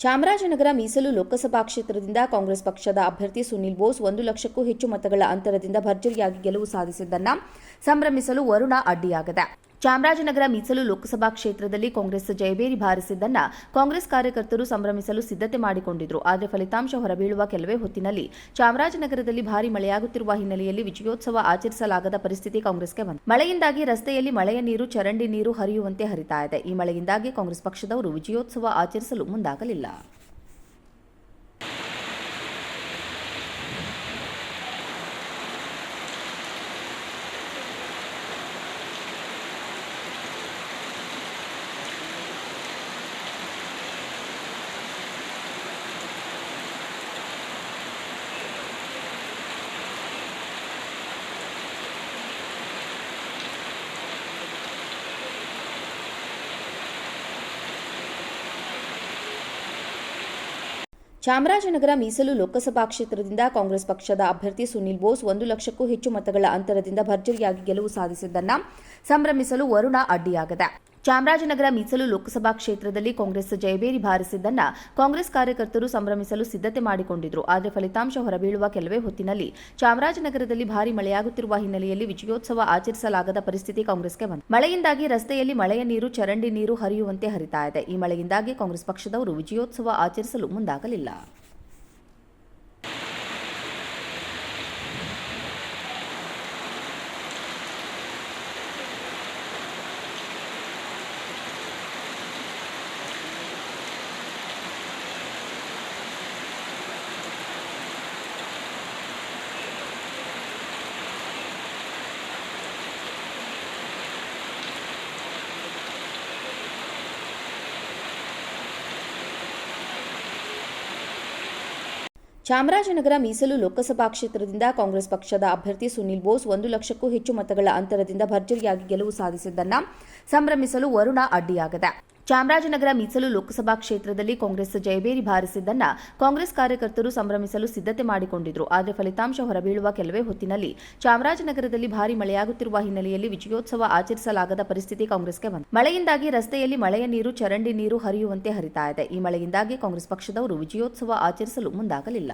ಚಾಮರಾಜನಗರ ಮೀಸಲು ಲೋಕಸಭಾ ಕ್ಷೇತ್ರದಿಂದ ಕಾಂಗ್ರೆಸ್ ಪಕ್ಷದ ಅಭ್ಯರ್ಥಿ ಸುನಿಲ್ ಬೋಸ್ ಒಂದು ಲಕ್ಷಕ್ಕೂ ಹೆಚ್ಚು ಮತಗಳ ಅಂತರದಿಂದ ಭರ್ಜರಿಯಾಗಿ ಗೆಲುವು ಸಾಧಿಸಿದ್ದನ್ನ ಸಂಭ್ರಮಿಸಲು ವರುಣ ಅಡ್ಡಿಯಾಗದೆ. ಚಾಮರಾಜನಗರ ಮೀಸಲು ಲೋಕಸಭಾ ಕ್ಷೇತ್ರದಲ್ಲಿ ಕಾಂಗ್ರೆಸ್ ಜಯಬೇರಿ ಬಾರಿಸಿದ್ದನ್ನ ಕಾಂಗ್ರೆಸ್ ಕಾರ್ಯಕರ್ತರು ಸಂಭ್ರಮಿಸಲು ಸಿದ್ಧತೆ ಮಾಡಿಕೊಂಡಿದ್ರು. ಆದರೆ ಫಲಿತಾಂಶ ಹೊರಬೀಳುವ ಕೆಲವೇ ಹೊತ್ತಿನಲ್ಲಿ ಚಾಮರಾಜನಗರದಲ್ಲಿ ಭಾರಿ ಮಳೆಯಾಗುತ್ತಿರುವ ಹಿನ್ನೆಲೆಯಲ್ಲಿ ವಿಜಯೋತ್ಸವ ಆಚರಿಸಲಾಗದ ಪರಿಸ್ಥಿತಿ ಕಾಂಗ್ರೆಸ್ಗೆ ಬಂತು ಮಳೆಯಿಂದಾಗಿ ರಸ್ತೆಯಲ್ಲಿ ಮಳೆಯ ನೀರು, ಚರಂಡಿ ನೀರು ಹರಿಯುವಂತೆ ಹರಿತಾ ಇದೆ. ಈ ಮಳೆಯಿಂದಾಗಿ ಕಾಂಗ್ರೆಸ್ ಪಕ್ಷದವರು ವಿಜಯೋತ್ಸವ ಆಚರಿಸಲು ಮುಂದಾಗಲಿಲ್ಲ. ಚಾಮರಾಜನಗರ ಮೀಸಲು ಲೋಕಸಭಾ ಕ್ಷೇತ್ರದಿಂದ ಕಾಂಗ್ರೆಸ್ ಪಕ್ಷದ ಅಭ್ಯರ್ಥಿ ಸುನಿಲ್ ಬೋಸ್ ಒಂದು ಲಕ್ಷಕ್ಕೂ ಹೆಚ್ಚು ಮತಗಳ ಅಂತರದಿಂದ ಭರ್ಜರಿಯಾಗಿ ಗೆಲುವು ಸಾಧಿಸಿದ್ದನ್ನ ಸಂಭ್ರಮಿಸಲು ವರುಣ ಅಡ್ಡಿಯಾಗದೆ. ಚಾಮರಾಜನಗರ ಮೀಸಲು ಲೋಕಸಭಾ ಕ್ಷೇತ್ರದಲ್ಲಿ ಕಾಂಗ್ರೆಸ್ ಜಯಬೇರಿ ಬಾರಿಸಿದ್ದನ್ನ ಕಾಂಗ್ರೆಸ್ ಕಾರ್ಯಕರ್ತರು ಸಂಭ್ರಮಿಸಲು ಸಿದ್ಧತೆ ಮಾಡಿಕೊಂಡಿದ್ರು. ಆದರೆ ಫಲಿತಾಂಶ ಹೊರಬೀಳುವ ಕೆಲವೇ ಹೊತ್ತಿನಲ್ಲಿ ಚಾಮರಾಜನಗರದಲ್ಲಿ ಭಾರಿ ಮಳೆಯಾಗುತ್ತಿರುವ ಹಿನ್ನೆಲೆಯಲ್ಲಿ ವಿಜಯೋತ್ಸವ ಆಚರಿಸಲಾಗದ ಪರಿಸ್ಥಿತಿ ಕಾಂಗ್ರೆಸ್ಗೆ ಬಂತು. ಮಳೆಯಿಂದಾಗಿ ರಸ್ತೆಯಲ್ಲಿ ಮಳೆಯ ನೀರು, ಚರಂಡಿ ನೀರು ಹರಿಯುವಂತೆ ಹರಿತಾ ಇದೆ. ಈ ಮಳೆಯಿಂದಾಗಿ ಕಾಂಗ್ರೆಸ್ ಪಕ್ಷದವರು ವಿಜಯೋತ್ಸವ ಆಚರಿಸಲು ಮುಂದಾಗಲಿಲ್ಲ. ಚಾಮರಾಜನಗರ ಮೀಸಲು ಲೋಕಸಭಾ ಕ್ಷೇತ್ರದಿಂದ ಕಾಂಗ್ರೆಸ್ ಪಕ್ಷದ ಅಭ್ಯರ್ಥಿ ಸುನಿಲ್ ಬೋಸ್ ಒಂದು ಲಕ್ಷಕ್ಕೂ ಹೆಚ್ಚು ಮತಗಳ ಅಂತರದಿಂದ ಭರ್ಜರಿಯಾಗಿ ಗೆಲುವು ಸಾಧಿಸಿದ್ದನ್ನ ಸಂಭ್ರಮಿಸಲು ವರುಣ ಅಡ್ಡಿಯಾಗದೆ. ಚಾಮರಾಜನಗರ ಮೀಸಲು ಲೋಕಸಭಾ ಕ್ಷೇತ್ರದಲ್ಲಿ ಕಾಂಗ್ರೆಸ್ ಜಯಬೇರಿ ಬಾರಿಸಿದ್ದನ್ನ ಕಾಂಗ್ರೆಸ್ ಕಾರ್ಯಕರ್ತರು ಸಂಭ್ರಮಿಸಲು ಸಿದ್ಧತೆ ಮಾಡಿಕೊಂಡಿದ್ರು. ಆದರೆ ಫಲಿತಾಂಶ ಹೊರಬೀಳುವ ಕೆಲವೇ ಹೊತ್ತಿನಲ್ಲಿ ಚಾಮರಾಜನಗರದಲ್ಲಿ ಭಾರಿ ಮಳೆಯಾಗುತ್ತಿರುವ ಹಿನ್ನೆಲೆಯಲ್ಲಿ ವಿಜಯೋತ್ಸವ ಆಚರಿಸಲಾಗದ ಪರಿಸ್ಥಿತಿ ಕಾಂಗ್ರೆಸ್ಗೆ ಬಂತು. ಮಳೆಯಿಂದಾಗಿ ರಸ್ತೆಯಲ್ಲಿ ಮಳೆಯ ನೀರು, ಚರಂಡಿ ನೀರು ಹರಿಯುವಂತೆ ಹರಿತಾ ಇದೆ. ಈ ಮಳೆಯಿಂದಾಗಿ ಕಾಂಗ್ರೆಸ್ ಪಕ್ಷದವರು ವಿಜಯೋತ್ಸವ ಆಚರಿಸಲು ಮುಂದಾಗಲಿಲ್ಲ.